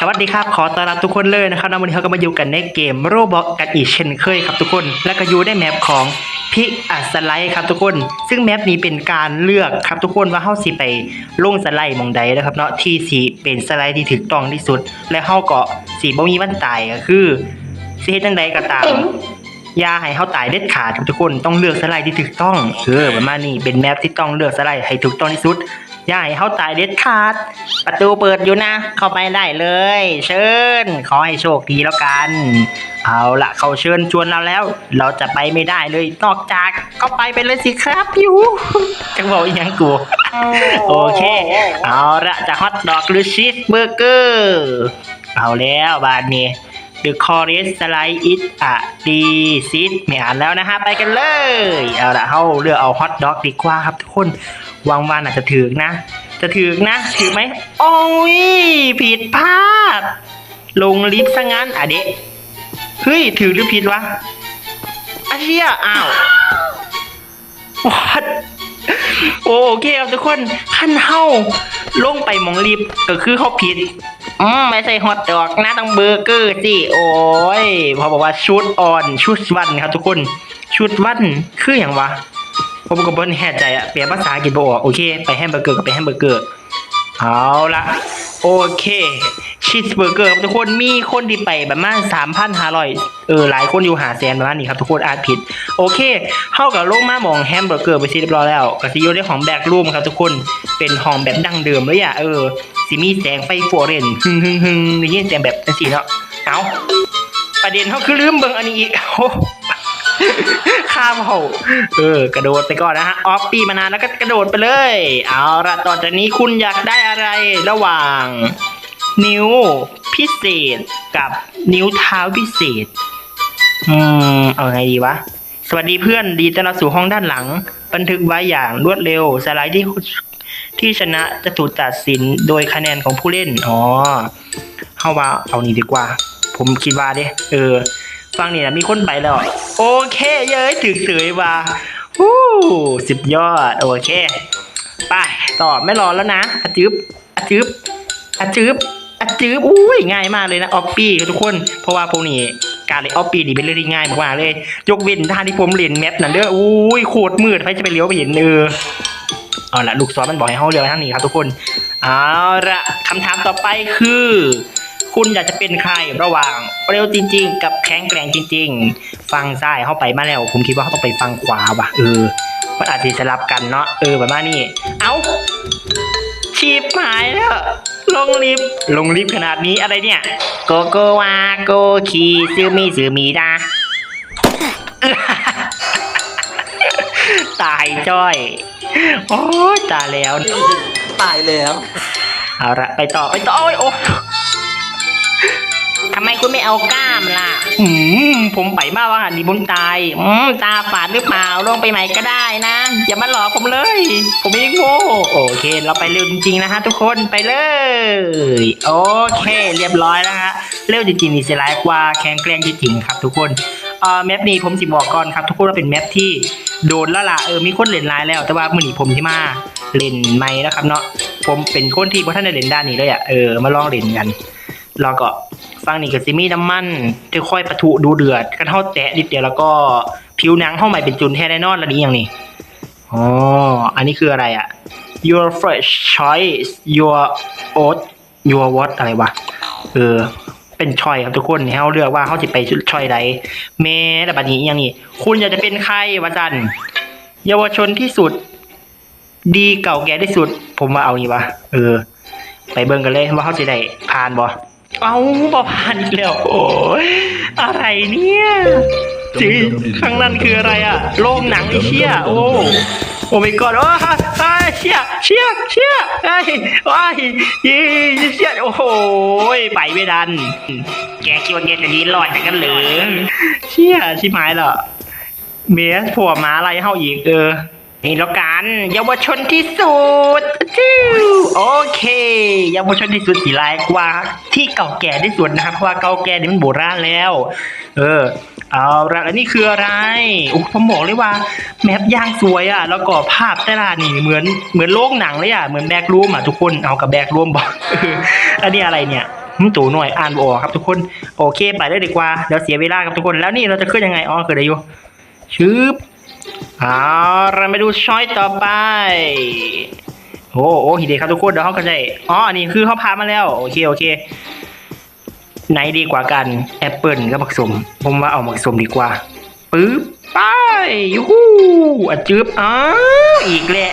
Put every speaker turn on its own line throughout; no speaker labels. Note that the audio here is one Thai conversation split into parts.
สวัสดีครับ ขอต้อนรับทุกคนเลยนะครับแล้ววันนี้เขาก็มาอยู่กันในเกมโรบอกกันอีกเช่นเคยครับทุกคน และก็อยู่ในแมปของพิกอัสไลด์ครับทุกคน ซึ่งแมปนี้เป็นการเลือกครับทุกคนว่าเฮาสิไปลงสไลด์มองใดนะครับเนาะที่สิเป็นสไลด์ที่ถูกต้องที่สุด และเฮาก็สิบ่มีวันตายก็คือสิเฮ็ดจังใดก็ตามยาให้เขาตายเด็ดขาดครับทุกคนต้องเลือกสไลด์ที่ถูกต้องเออประมาณนี้เป็นแมปที่ต้องเลือกสไลด์ให้ถูกต้องที่สุด ย่าให้เขาตายเด็ดขาด ประตูเปิดอยู่นะ เข้าไปได้เลย เชิญ ขอให้โชคดีแล้วกัน เอาละเขาเชิญชวนเราแล้ว เราจะไปไม่ได้เลย นอกจากก็ไปไปเลยสิครับอยู่จะบอกอีกยังกูโอเค เอาละจะฮอตดอกหรือชีสเบอร์เกอร์ เอาแล้วบานนี้ The Chorus Slide It อะดีซิดไม่อ่านแล้วนะฮะ ไปกันเลย เอาละเขาเลือกเอาฮอตดอกดีกว่าครับทุกคนวางวันอาจจะถือนะ จะถือนะ ถือไหม โอ้ย ผิดพลาด ลงลิฟต์ซะงั้นอะเด็เฮ้ย ถือหรือผิดวะอาเชียอ้าว What โอเคครับทุกคนขั้นเฮาลงไปมองลิฟต์ก็คือเขาผิด อืมไม่ใช่ฮอตดอกนะต้องเบอร์เกอร์สิโอ้ยพอบอกว่าชุดอ่อนชุดวันครับทุกคนชุดวันคืออย่างวะผมก็บ่แน่ใจอะเปลี่ยนภาษาอังกฤษบ่อกโอเค ไปแฮมเบอร์เกอร์ก็ไปแฮมเบอร์เกอร์เอาละโอเคชีสเบอร์เกอร์ครับทุกคนมีคนที่ไปประมาณ3,500เออหลายคนอยู่หาแสนประมาณนี้ครับทุกคนอาจผิด โอเคเข้ากับโลงมาหมองแฮมเบอร์เกอร์ไปซีเรียบร้อยแล้วก็สิอยู่ในของแบกรูมครับทุกคนเป็นหองแบบดั้งเดิมเลยอะเออ สิมีแสงไฟฟลูออเรนฮึ่งฮึ่งฮึ่งได้ยินเสียงแบบจังสีเนาะเอาประเด็นเขาคือลืมเบิ่งอันนี้อีกโอ้ข้ามเขาเออ กระโดดไปก่อนนะฮะ ออฟปี้มานานแล้วก็กระโดดไปเลย เอาละต่อจากนี้คุณอยากได้อะไรระหว่าง นิ้วพิเศษกับนิ้วเท้าพิเศษ อืม เอาไงดีวะ สวัสดีเพื่อนดีต้อนรับสู่ห้องด้านหลัง บันทึกไว้อย่างรวดเร็ว สไลด์ที่ ที่ชนะจะถูกตัดสินโดยคะแนนของผู้เล่น อ๋อเข้าว่าเอานี่ดีกว่า ผมคิดว่าเด้เออ ฟังนี่นะมีคนไปแล้ว โอเคเย้ยถึกเสยว่าฮู้สุดยอด โอเค ไป ต่อไม่รอแล้วนะอจึบอจึบอจึบอจึบอุ้ยง่ายมากเลยนะออปปี้ทุกคน เพราะว่าพวกนี้การเล่นออปปี้นี่เป็นเรื่องที่ง่ายมากๆเลย ยกเว้นท่าที่ผมเล่นแมปนั่นเด้ออุ้ยโคตรมืดใครจะไปเลี้ยวไปเห็นเออ เอาละลูกศรมันบอกให้เฮาเลี้ยวไปทางนี้ครับทุกคนเอาละคำถามต่อไปคือ คุณอยากจะเป็นใครระหว่างเร็วจริง ๆ กับแข็งแกร่งจริง ๆ ฟังซ้ายเข้าไปมาแล้ว ผมคิดว่าเขาต้องไปฟังขวาว่ะเออมันอาจจะสลับกันเนาะเออแบบว่านี่เอาชีพหายแล้วลงลิฟต์ลงลิฟต์ขนาดนี้อะไรเนี่ยโกโกวาโกคีซื้อมีซื้อมีดาตายจ้อย โอ้ยตายแล้ว
ตายแล้ว
เอาละไปต่อไปต่อโอ้ยโอ้ทำไมคุณไม่เอากล้ามล่ะ อืมผมไปมาว่าหันดีผมตาย อืมตาฝาดหรือเปล่าลงไปใหม่ก็ได้นะ อย่ามาหลอกผมเลย ผมไม่ได้โง่โอเค เราไปเร็วจริงๆนะฮะทุกคนไปเลย โอเค เรียบร้อยแล้วฮะเร็วจริงๆนี่เสียรายกว่าแข็งแกร่งจริงๆครับทุกคนเอ่อแมปนี้ผมสิบอกก่อนครับ ทุกคนว่าเป็นแมปที่ โดนแล้วล่ะเออมีคนเล่นไลน์แล้ว แต่ว่ามื่อนีผมที่มาเล่นไม่นะครับ เนาะผมเป็นคนที่พ่ท่านได้เล่นด้านนี้เลยอะเออมาลองเล่นกันล้วก็ฟังนี่ก็สิมี่น้ำมันที่ค่อยปะทุดูเดือดกันเท่าแตะนิดเดียวแล้วก็ผิวหนังเข้าใหม่เป็นจุนแท้แน่นอนแล้วนี้อย่างนี้อ๋ออันนี้คืออะไรอะ your fresh choice your oat your what อะไรวะเออ เป็นชอยครับทุกคนให้เขาเลือกว่าเขาจะไปชอยใดเมแต่บัดนี้อย่างนี้ คุณอยากจะเป็นใครวะจันเยาวชนที่สุด ดีเก่าแก่ที่สุด ผมว่าเอานี่วะเออ ไปเบิ่งกันเลยว่าเขาจะได้ผ่านบ่เอาบ่ผ่านอีกแล้วโอ้ยอะไรเนี่ย จีข้างนั้นคืออะไรอะโรงหนังไอ้เชี่ยโอ้โอ้ไม่กอดโอ้ยเชี่ยเชี่ยเชี่ยไอ้ว้ยยี่เชี่ยโอ้โหไปไม่ดัน แกคิดว่าแกจะดีรอดจากกันเหรือเชี่ยชิบหายแล้วเมสผัวมาอะไรเฮาอีกเออนี่แล้วกันเยาวชนที่สุดจิ้วโอเคเยาวชนที่สุดสีลายกว่า ที่เก่าแก่ที่สุดนะครับเพราะว่าเก่าแก่นี่มันโบราณแล้ว เออ เอาละแล้วนี่คืออะไรโอ้ผมบอกเลยว่า แมปย่างสวยอะ แล้วก็ภาพแต่ละนี่เหมือนเหมือนโลกหนังเลยอะ เหมือนแบกรูมอะทุกคน เอากับแบกรูมบอกออแล้วนี่อะไรเนี่ยหึตัวหน่อยอ่านบออกครับทุกคน โอเค ไปเลยดีกว่า เดี๋ยวเสียเวลาครับทุกคน แล้วนี่เราจะขึ้นยังไง อ๋อคือได้อยู่ชึบเอาเรามาดูช้อยต่อไป โอ้โอ้ฮิเดะครับทุกคน เดี๋ยวเขาก็จะอ๋อ อันนี้คือเขาพามาแล้ว โอเค โอเค ไหนดีกว่ากันแอปเปิลกับผักสม ผมว่าเอาผักสมดีกว่าปึ๊บไปยูฮูอะจึ๊บอ๋ออีกแหละ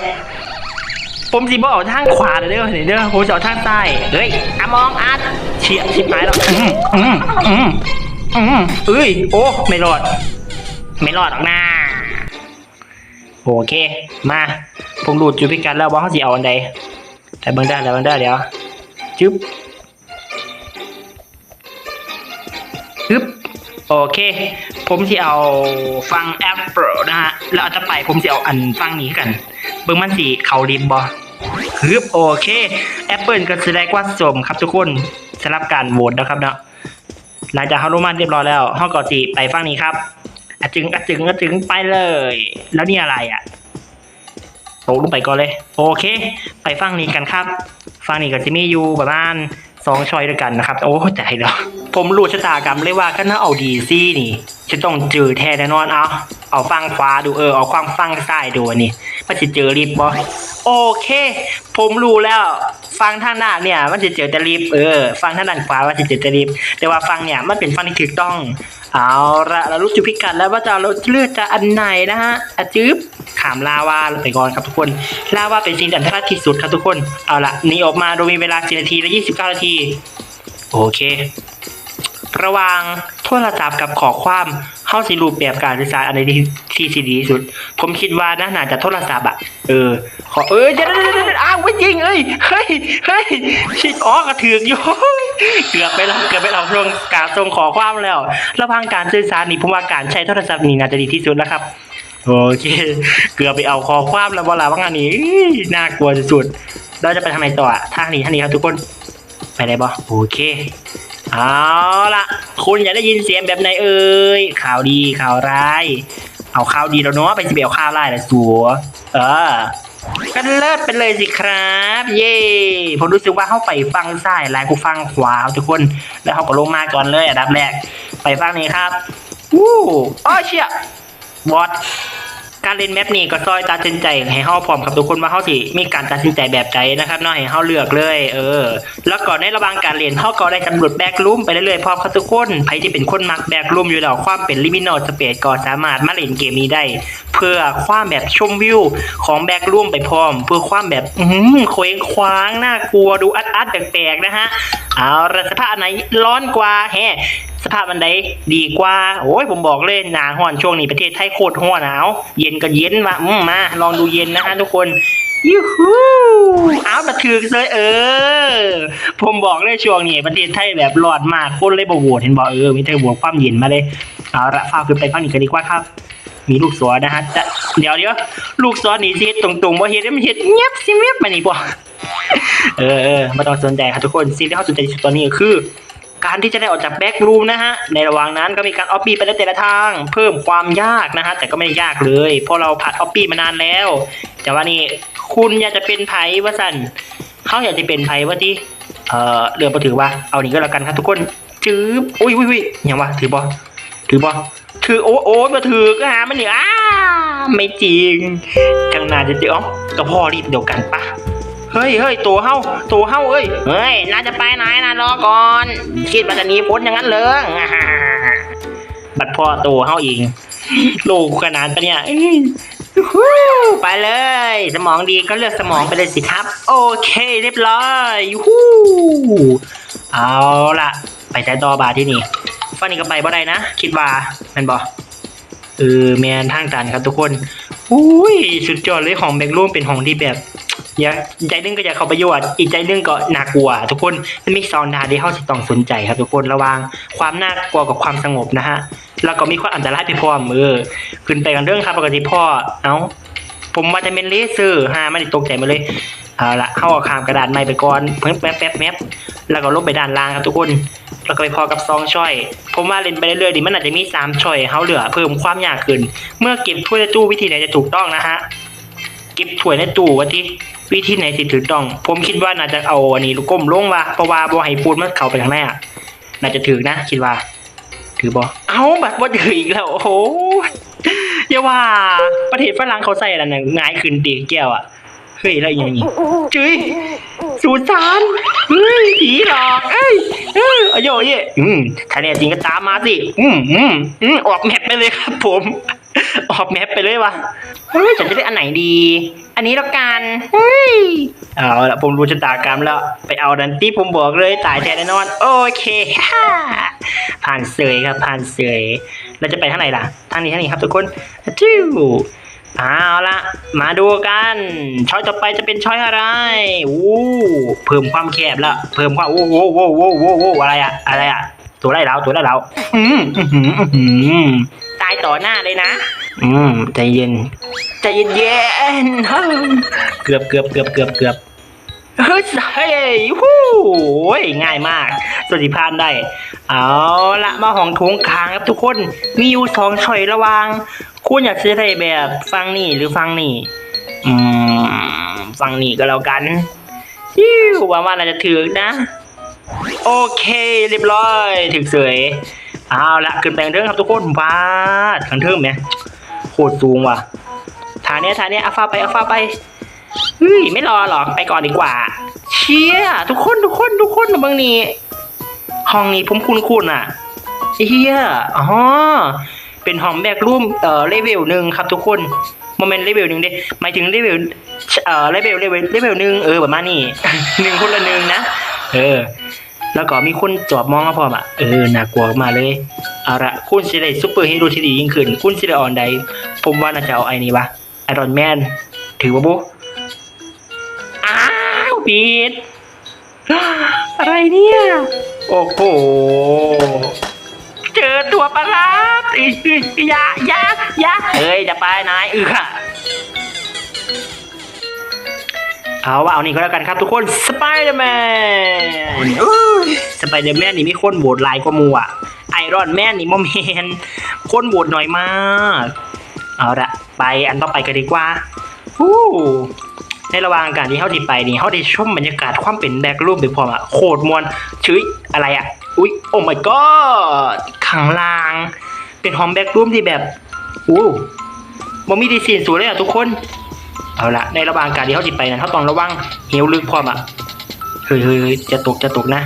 ผมสิบ่เอาทางขวาเลยเด้อเห็นเด้อผมจะเอาทางซ้ายเฮ้ยอะมองอัดเฉียบชิบหายแล้วอืมอืมอืมอืมเอ้ยโอ้ไม่รอด ไม่รอดหรอกนะโอเค มา ผมดูดจุดพิกัดแล้วว่าเขาสิเอาอันใดแต่เบิ่งได้แล้วเบิ่งได้เดี๋ยวจึ๊บจึ๊บ โอเค ผมสิเอาฟังแอปเปิลนะฮะ แล้วอันต่อไปผมสิเอาอันฟังนี้กัน เบิ่งมันสิเขาริมบ่ฮึบโอเคแอปเปิลก็แสดงว่าสมครับทุกคนสำหรับการโหวตนะครับเนาะหลังจากเขาลงมาเรียบร้อยแล้วห้องกอจีไปฟังนี้ครับอะจึงอะจึงอะจึงไปเลย แล้วนี่อะไรอะตกลงไปก่อนเลย โอเค ไปฟังนี้กันครับ ฟังนี้ก็จะมีอยู่ประมาณ สองชอยด้วยกันนะครับ โอ้ใจเนาะผมรู้ชะตากรรมเลยว่าถ้าเอาดีซี่นี่ จะต้องเจอแท้แน่นอนเอาเอาฟังขวาดูเออเอาความฟังซ้ายดูนี่มันจะเจอรีบบอโอเค ผมรู้แล้ว ฟังทางหน้าเนี่ย มันจะเจอแต่รีบเออ ฟังทางด้านขวามันจะเจอแต่รีบแต่ว่าฟังเนี่ยมันเป็นฟังที่ถูกต้อง เอาละเรารู้จุดพิกัดแล้วว่าจะเราเลือกจะอันไหนนะฮะอะจื๊บขามลาวาไปก่อนครับทุกคน ลาวาเป็นสิ่งอันตรายที่สุดครับทุกคน เอาละหนีออกมาโดยมีเวลา4นาทีและ29นาที โอเค ระวังโทรศัพท์กับขอความ เข้าสิรูปแบบการสื่อสารอะไรที่ที่ดีที่สุด ผมคิดว่านะน่าจะโทรศัพท์อะ เออ ขอเออจะได้อ้าวไม่จริงเอ้ยเฮ้ยเฮ้ยชิดอ๋อกระถือกอยู่เกือบไปแล้วเกือบไปเราลงการส่งขอความแล้วระหว่างการสื่อสารนี่ผมว่าการใช้โทรศัพท์นี่น่าจะดีที่สุดแล้วครับโอเคเกือบไปเอาคอความแล้วเวลาว่างานนี้น่ากลัวสุดๆเราจะไปทางไหนต่อทางนี้ทางนี้ครับทุกคนไปได้ปะโอเค เอาละคุณอยากได้ยินเสียงแบบไหนเอ่ยข่าวดีข่าวร้าย เอาข่าวดีแล้วเนาะไปสิเบลข่าวร้ายแหละสัวเออกันเลิศไปเลยสิครับ เย่ผมรู้สึกว่าเข้าไปฟังซ้ายหลายกูฟังขวาทุกคน แล้วเขาก็ลงมาก่อนเลยอันดับแรก ไปฟังนี้ครับ วู้อ้อเชี่ยบอส การเล่นแมปนี้ก็ซอยตัดสินใจให้เฮาพร้อมกับทุกคนว่าเฮาสิมีการตัดสินใจแบบใจนะครับเนาะให้เฮาเลือกเลย เออ แล้วก่อนในระหว่างการเรียนเฮาก็ได้สำรวจแบกลุมไปเรื่อยๆพร้อมกับทุกคนใครที่เป็นคนมักแบกลุมอยู่แล้วความเป็นลิมินอลสเปซก็สามารถมาเล่นเกมนี้ได้เพื่อความแบบชมวิวของแบกลุ่มไปพร้อม เพื่อความแบบอื้อหือเคว้งคว้างน่ากลัวดูอัดอัดๆแปลกๆนะฮะเอาละสภาพอันไหนร้อนกว่าแฮสภาพอันใดดีกว่า โอ้ยผมบอกเลยหนาห้อนช่วงนี้ประเทศไทยโคตรห้อนหนาว เย็นก็เย็นมาอืมมา ลองดูเย็นนะฮะทุกคนยูฮูเอามาถือเลยเออ ผมบอกเลยช่วงนี้ประเทศไทยแบบร้อนมากคนเลยบวตเห็นบอกเออมีแต่บวกความเย็นมาเลย เอาละฟ้าขึ้นไปฟังอีกกันดีกว่าครับ มีลูกศรนะฮะเดี๋ยวเดี๋ยวลูกศรนี่เฮ็ดตรงๆว่าเฮ็ดมันเฮ็ดเงียบสิเงียบมานี่บ่เออเออไม่ต้องสนใจครับทุกคนสิ่งที่เขาสนใจที่สุดตอนนี้ก็คือ การที่จะได้ออกจากแบ็กรูมนะฮะในระหว่างนั้นก็มีการออปปี้ไปในแต่ละทาง เพิ่มความยากนะฮะแต่ก็ไม่ยากเลยเพราะเราผ่านออปปี้มานานแล้ว แต่ว่านี่คุณอยากจะเป็นไผ่วะสันเขาอยากจะเป็นไผ่วะที่เอ่อเรือมาถือว่าเอานี้ก็แล้วกันครับทุกคนจืบอุ้ยอุ้ยอุ้ยยังวะถือบอ ถือบอถือโอ้โอ้มาถือก็หามันเนี่อ้าไม่จริงข้างหน้าจะเจออ๋อกระพ่อรีบเดียวกันปะเฮ้ยเฮ้ยตัวเฮ้าตัวเฮ้าเอ้ยเฮ้ยน่าจะไปไหนนะรอก่อน คิดว่าจะหนีพ้นอย่างนั้นเลยบัดพ่อตัวเฮ้าเองลูกขนาดปะเนี่ยไปเลย สมองดีก็เลือกสมองไปเลยสิครับ โอเคเรียบร้อยฮู้เอาล่ะ ไปใช้ต่อบาที่นี่ ฟันนี้ก็ไปบ่ได้นะ คิดว่าแมนบ่เออแมนทางตันครับทุกคนอุ้ยสุดยอดเลยของแบงค์ร่วมเป็นของที่แบบอย่าใจนึงก็อยากเข้าประโยชน์อีกใจนึงก็น่ากลัว ทุกคนมันมีซอนดาที่เขาจะต้องสนใจครับ ทุกคนระวังความน่ากลัวกับความสงบนะฮะแล้วก็มีความอันตรายไปพร้อมเออขึ้นไปกันเรื่องครับปกติพ่อเอ้าผมว่าจะเป็นเลเซอร์ฮาไม่ได้ตกใจมาเลยเอาละเข้าอาขามกระดานไม้ไปก่อนเพิ่มแป๊บแป๊บแป๊บแล้วก็ลบไปด้านล่างครับทุกคน แล้วก็ไปพอกับซองช่อย ผมว่าเล่นไปเรื่อยๆดิมันอาจจะมีสามช่อยเขาเหลือเพิ่มความยากขึ้น เมื่อเก็บถ้วยตู้วิธีไหนจะถูกต้องนะฮะ เก็บถ้วยในตู้วะที่วิธีไหนสิถูกต้อง ผมคิดว่าน่าจะเอาอันนี้ลูกก้มลงว่ะเพราะว่าบ่ให้ปูนมันเข้าไปข้างในอะน่าจะถือนะคิดว่า ถือบ่เอาบัตรบ่ถืออีกแล้วโอ้โหอย่าว่าประเทศฝรั่งเขาใส่อะไรน่ะง่ายขึ้นตีแก้วอะ ฮ้ยแล้วอย่างนี้จุ้ยสูสารเฮ้ยผีหลอกเอ้ยเอ้ยอโยเย่อืมถ้าเนี่ยจริงก็ตามมาสิอืมอืมอืมออกแมปไปเลยครับผม ออกแมปไปเลยวะเฮ้ยฉันจะได้อันไหนดี อันนี้แล้วกันเฮ้ยเอาละผมรู้ชะตากรรมแล้ว ไปเอาดันที่ผมบอกเลยตายแท้แน่นอน โอเคฮ่าผ่านเสยครับผ่านเสยเราจะไปทางไหนล่ะ ทางนี้ทางนี้ครับทุกคนจิ้ว เอาละมาดูกันช้อยต่อไปจะเป็นช้อยอะไรอู้เพิ่มความแคบแล้วเพิ่มความโอ้โหโอ้โหโอ้โหโอ้โหอะไรอะอะไรอะตัวไล่เราตัวไล่เราอืมอืมอืมอืมตายต่อหน้าเลยนะ อืมใจเย็นใจเย็นเย็นๆเฮ้ยเกือบเกือบเกือบเกือบเกือบเฮ้ยเฮ้ยฮู้โอ้ยง่ายมากสวัสดิพานได้ เอาละมาห้องโถงคางครับทุกคน มีอยู่สองช่อยระหวาง คุณอยากซื้ออะไรแบบฟังนี่หรือฟังนี่ อืม ฟังนี่ก็แล้วกันฮิวว่าว่าน่าจะถือนะ โอเค เรียบร้อยถึกเสยเอาละขึ้นไปข้างเทิงครับทุกคนบาดข้างเทิงไหมโคตรสูงว่ะฐานเนี้ยฐานเนี้ยเอาฟาไปเอาฟาไปเฮ้ยไม่รอหรอกไปก่อนดีกว่า เชี่ยทุกคนทุกคนทุกคนบางนี่ห้องนี้ผมคุ้นๆอะเฮียอ๋อ เป็นห้องแบกรูมเอ่อเลเวลหนึ่งครับทุกคนโมเมนต์เลเวลหนึ่งเด้หมายถึงเลเวลเอ่อเลเวลเลเวลเลเวลหนึ่งเออประมาณนี้หนึ่งคนละหนึ่งนะ เออ แล้วก็มีคนจอบมองมาพร้อมอะเออน่ากลัวมาเลยเอาละคุณสิได้ซูเปอร์ฮีโร่ที่ดียิ่งขึ้น คุณสิได้ออนใดผมว่าน่าจะเอาไอ้นี่วะไอรอนแมนถือว่าบุอ้าวปิดอะไรเนี่ย โอ้โห เจอตัวประหลาดอีอยาอยาอยาเฮ้ยจะไปไหนเออค่ะ เอาว่าเอานี่ก็แล้วกันครับทุกคนสไปเดอร์แมนสไปเดอร์แมนนี่มีคนโหวตหลายกว่ามูอะไอรอนแมนนี่โมเมนคนโหวตหน่อยมาก เอาละไปอันต่อไปกันดีกว่า ฮู้ ในระหว่างการที่เขาที่ไปนี่เขาได้ชมบรรยากาศความเป็นแบกรูปไปพร้อมอะโคตรมวนชื่ออะไรอะอุ๊ยโอ้ my god ข้างล่าง เป็นหองแบกรูมที่แบบอู้บ่มีดีซีนสูงเลยอะทุกคนเอาละในระหว่างการที่เขาจิไปนั้นเขาต้องระวังเหวลึกพร้อมอะเฮ้ยเฮ้ยเฮ้ยจะตกจะตกนะ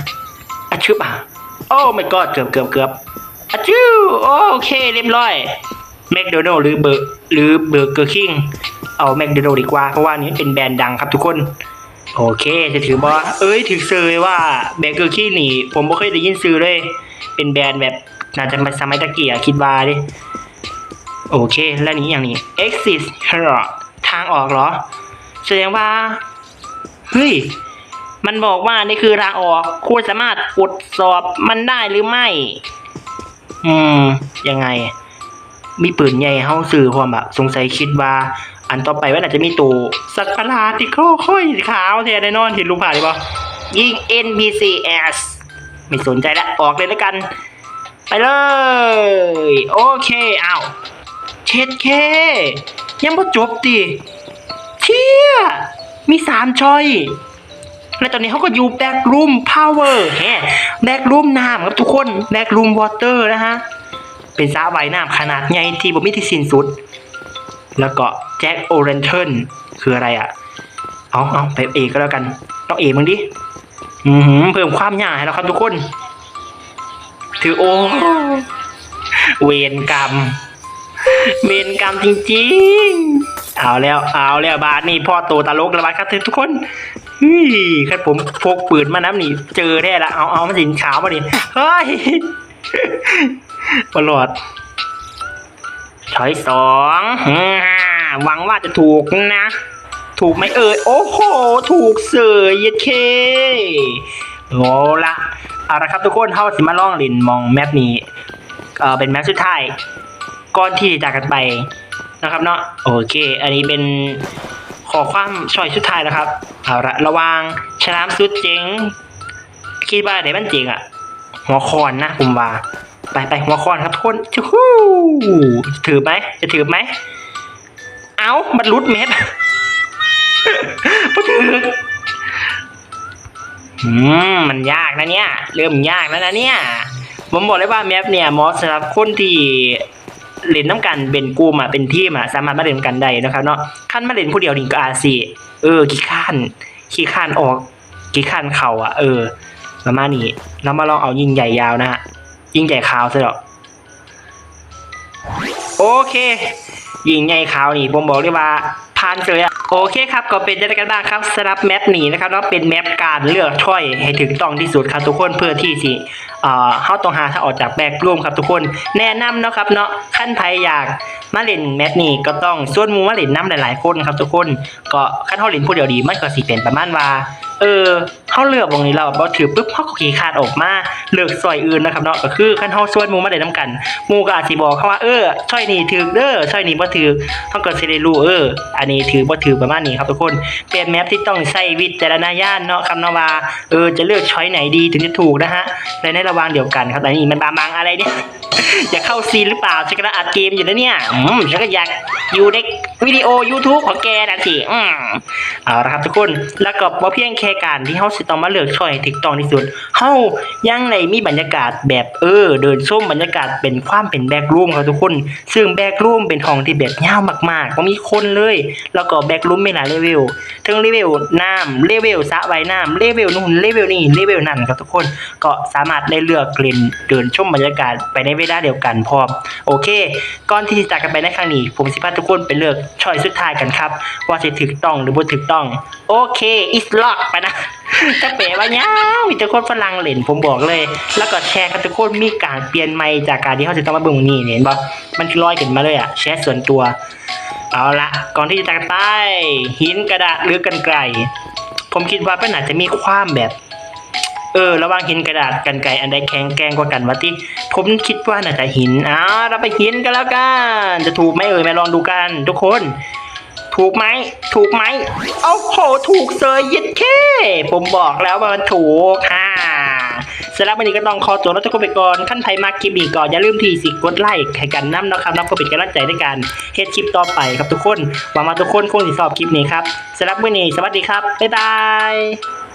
อะชึบอะโอ้ my god เกือบเกือบเกือบอะจู้โอเคเรียบร้อยแมคโดนัลหรือเบอร์หรือเบอร์เกอร์คิง เอาแมคโดนัลดีกว่า เพราะว่านี้เป็นแบรนด์ดังครับทุกคน โอเคจะถือว่าเอ้ยถือซื้อเลยว่าแบเกอร์คิงนี่ ผมไม่เคยได้ยินซื้อเลย เป็นแบรนด์แบบน่าจะมาสมัยตะเกียคิดว่าดิโอเค แล้วนี้อย่างนี้ exit เหรอทางออกเหรอ แสดงว่า เฮ้ย มันบอกว่านี่คือทางออก คุณสามารถกดสอบมันได้หรือไม่ อืม ยังไง มีปืนใหญ่เฮาสื่อความแบบสงสัยคิดว่า อันต่อไปว่าน่าจะมีตัวสัตว์ประหลาดที่ค่อยขาวแท้แน่นอนเห็นรูปผ่านหรือเปล่ายิง NPCs ไม่สนใจละออกเลยแล้วกัน ไปเลย โอเคเอาเช็ดเค ยังไม่จบดิเชี่ยมีสามชอยและตอนนี้เขาก็อยู่แบ็กรูมพาวเวอร์แฮแบ็กรูมน้ำครับทุกคนแบ็กรูมวอเตอร์นะฮะ เป็นสระว่ายน้ำขนาดใหญ่ที่บ่มีที่สิ้นสุด แล้วก็แจ็คโอเรนเทิลคืออะไรอะ เอาเอาไปเอกก็แล้วกัน ต้องเอมึงดิอือหือเพิ่มความยากให้เราครับทุกคน ถือโอเวรกรรม เวรกรรมจริงๆ เอาแล้ว เอาแล้วบาสนี่พ่อโตตลกแล้วบาสครับทุกคนเฮ้ยครับผมพกปืนมาน้ำนี่เจอแน่ละเอาเอามาสินขาวมาดิเฮ้ยประหลอดช้อยสอง หวังว่าจะถูกนะ ถูกไหมเอ่ย โอ้โห ถูกเสยเย็ดเคโอ้ละเอาละครับทุกคนเท่าสิมาล่องลินมองแมปนี้ เออเป็นแมปสุดท้ายก่อนที่จะจากกันไปนะครับเนาะ โอเค อันนี้เป็นขอความช่อยสุดท้ายนะครับ เอาละระวางฉลามสุดเจ๋ง คิดว่าไหนมันเจ๋งอะหัวคอนนะผมว่า ไปไปหัวคอนครับทุกคนชู้ถือไหมจะถือไหม เอามันรุดเม็ดอืมมันยากนะเนี่ย เริ่มยากแล้วนะเนี่ย ผมบอกเลยว่าแมปเนี่ยมอสสำหรับคนที่เล่นน้ำกันเป็นกลุ่มอะเป็นทีมอะสามารถมาเล่นกันได้นะครับเนาะขั้นมาเล่นผู้เดียวนี่ก็อาจสิเออขี้ขั้นขี้ขั้นออกขี้ขั้นเข่าอะ เออประมาณนี้เรามาลองเอายิงใหญ่ยาวนะฮะยิงใหญ่ขาวซะหรอโอเค ยิงใหญ่ขาวนี่ผมบอกเลยว่าผ่านเลยอะโอเคครับก็เป็นยังไงกันบ้างครับสำหรับแมปนี้นะครับเนาะเป็นแมปการเลือกช่อยให้ถึงต้องที่สุดครับทุกคนเพื่อที่สิเอ่อเข้าต้องหาถ้าออกจากแบกร่วมครับทุกคนแนะนำเนาะครับเนาะขั้นไพอยากมาเล่นแมปนี้ก็ต้องส่วนมูมาเล่นน้ำหลายๆคนครับทุกคนก็ขั้นเขาเล่นผู้เดียวดีมันก็สิเป็นประมาณว่า เออเขาเลือกวงนี้เราพอถือปุ๊บเขาก็ขี่ขาดออกมาเลือกซอยอื่นนะครับเนาะก็คือขั้นเขาส่วนมูมาได้น้ำกันมูก็อาจสิบอกเขาว่าเออช่อยนี่ถือเด้อช่อยนี่บ่ถือเขาก็สิได้รู้เออ อันนี้ถือบ่ถือประมาณนี้ครับทุกคนเป็นแมปที่ต้องใช้วิจารณญาณเนาะคำเนาะว่าเออจะเลือกช้อยไหนดีถึงจะถูกนะฮะในระหว่างเดียวกันครับแต่นี่มันบามังอะไรเนี่ย อยากเข้าซีนหรือเปล่าฉันกำลังอัดเกมอยู่นะเนี่ยอืมฉันก็อยากอยู่ในวิดีโอ YouTube ของแกนะสิอืมเอาละครับทุกคนแล้วก็บ่เพียงแค่การที่เฮาสิต้องมาเลือกช่อยถูกต้องที่สุดเฮายังในมีบรรยากาศแบบเออ เดินชมบรรยากาศเป็นความเป็นแบกรูมครับทุกคน ซึ่งแบกรูมเป็นห้องที่แบบยาวมากๆบ่มีคนเลย แล้วก็แบกรูมไมีหลายเลเวลทั้งเลเวลน้ำเลเวลสระว่ายน้ำเลเวลนู่นเลเวลนี่เลเวลนั่นครับทุกคน ก็สามารถได้เลือกเล่นเดินชมบรรยากาศไปในเวลาเดียวกันพร้อมโอเค ก่อนที่จะจากกันไปในครั้งนี้ ผมสิพาทุกคนไปเลือกช้อยสุดท้ายกันครับ ว่าจะถูกต้องหรือบ่ถูกต้อง โอเคอิสล็อกไปนะจะเป๋ว่าเนี้ยมีแต่คนฝรั่งเล่นผมบอกเลย แล้วก็แชร์กันทุกคนมีการเปลี่ยนไมค์จากการที่เขาจะต้องมาเบิ่งนี่เห็นปะมันลอยขึ้นมาเลยอะแชร์ส่วนตัว เอาละก่อนที่จะจากกันไปหินกระดาษหรือกันไกลผมคิดว่าเป็นอาจจะมีความแบบ เออ ระหว่างหินกระดาษกันไกรอันใดแข็งแกร่งกว่ากันวะที่ผมคิดว่าน่าจะหินอ้าวเราไปหินกันแล้วกัน จะถูกไหมเอ่ยมาลองดูกัน ทุกคน ถูกไหม ถูกไหมโอ้โห ถูกเซยยิดแค่ผมบอกแล้วว่ามันถูกค่ะสำหรับวันนี้ก็ต้องขอตัวแล้วทุกคนไปก่อนขั้นไทยมากคลิปนี้ก่อนอย่าลืมที่สิกดไลค์ให้กันน้ำนะครับนับเพื่อเป็นกำลังใจในการเฮ็ดคลิปต่อไปครับทุกคนหวังว่าทุกคนคงสิชอบคลิปนี้ครับสำหรับวันนี้สวัสดีครับบ๊ายบาย